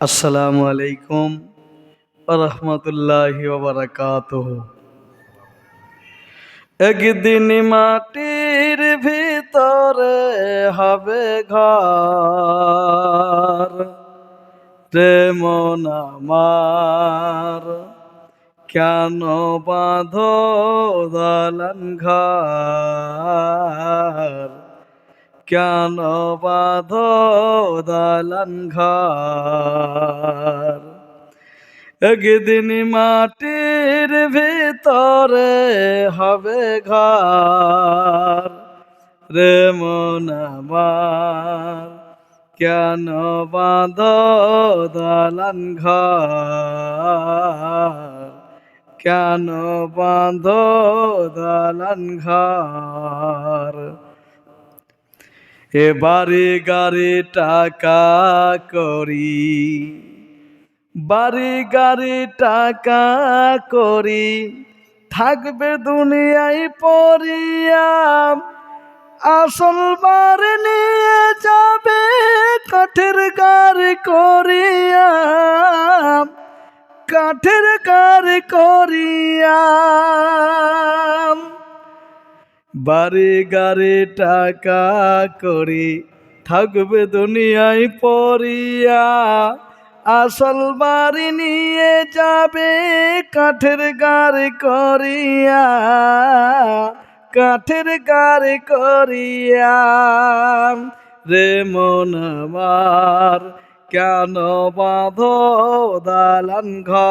আসসালামু আলাইকুম রহমতুল্লাহি একদিন মাটির ভিতরে হবে ঘর মন আমার কেন বাঁধ দালান ঘর? কেন বাঁধ দালান ঘর। একদিন মাটির ভিতরে হবে ঘর। রে মন কেন বাঁধ দালান ঘর? কেন বাঁধ দালান ঘর? এ বাড়ি গাড়ি টাকা করি। বাড়ি গাড়ি টাকা করি। থাকবে দুনিয়ায় পরিয়া আসল বার নিয়ে যাবে কাঠের গাড়ি করিয়া। কাঠের গাড়ি করিয়া। বাড়ি গাড়ি টাকা করি, থাকবে দুনিয়ায় পরিয়া আসল বাড়ি নিয়ে যাবে, কাঠের গাড়ি করিয়া। কাঠের গাড়ি করিয়া। রে মন কেন বাঁধো দালান ঘর?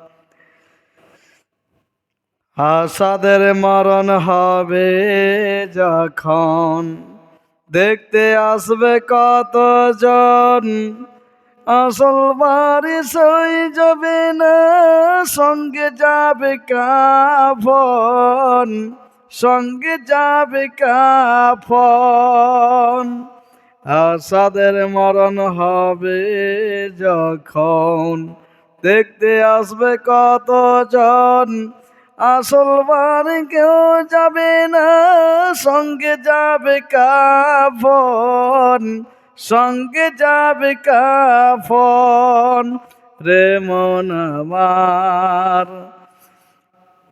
আসাদের মরণ হবে যখন। দেখতে আসবে কতজন? আসল বাড়ি সই যাবে না সঙ্গে যাবে কাফন, সঙ্গে যাবে কাফন। আসাদের মরণ হবে যখন। দেখতে আসবে কতজন? আসল বার কেউ যাবে না, সঙ্গে যাবে কাফন, সঙ্গে যাবে কাফন রে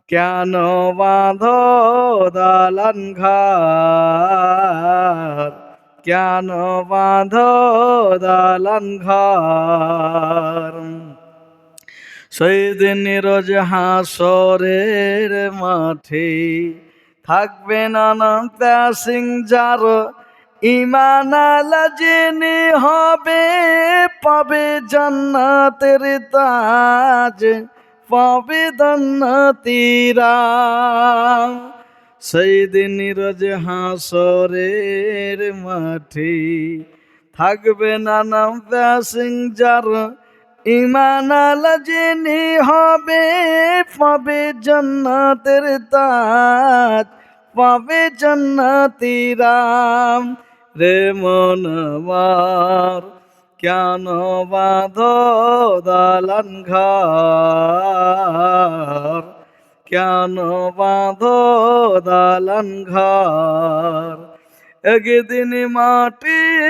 কেন বাঁধ দালান ঘর কেন বাঁধ দালান ঘর সেদিন রোজ হাসরের মাঠে থাকবে নানান সিং যার ইমান জেনে হবে পাবে জান্নাতের তাজ, পাবে জান্নাতিরা সেই দিন রোজ হাসরের মাঠে থাকবে নানান সিং যার ইমান জেনে হবে, পাবে জন্নাতের তাজ, পাবে জন্নাতিরাম রে মন আমার, কেন বাঁধ দালান ঘর? কেন বাঁধ দালান ঘর? একদিন মাটির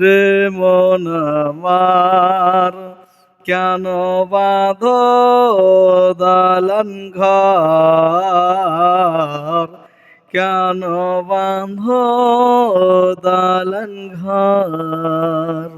রে মন কেন বাঁধ দালান ঘর? কেন বাঁধ দালান ঘর?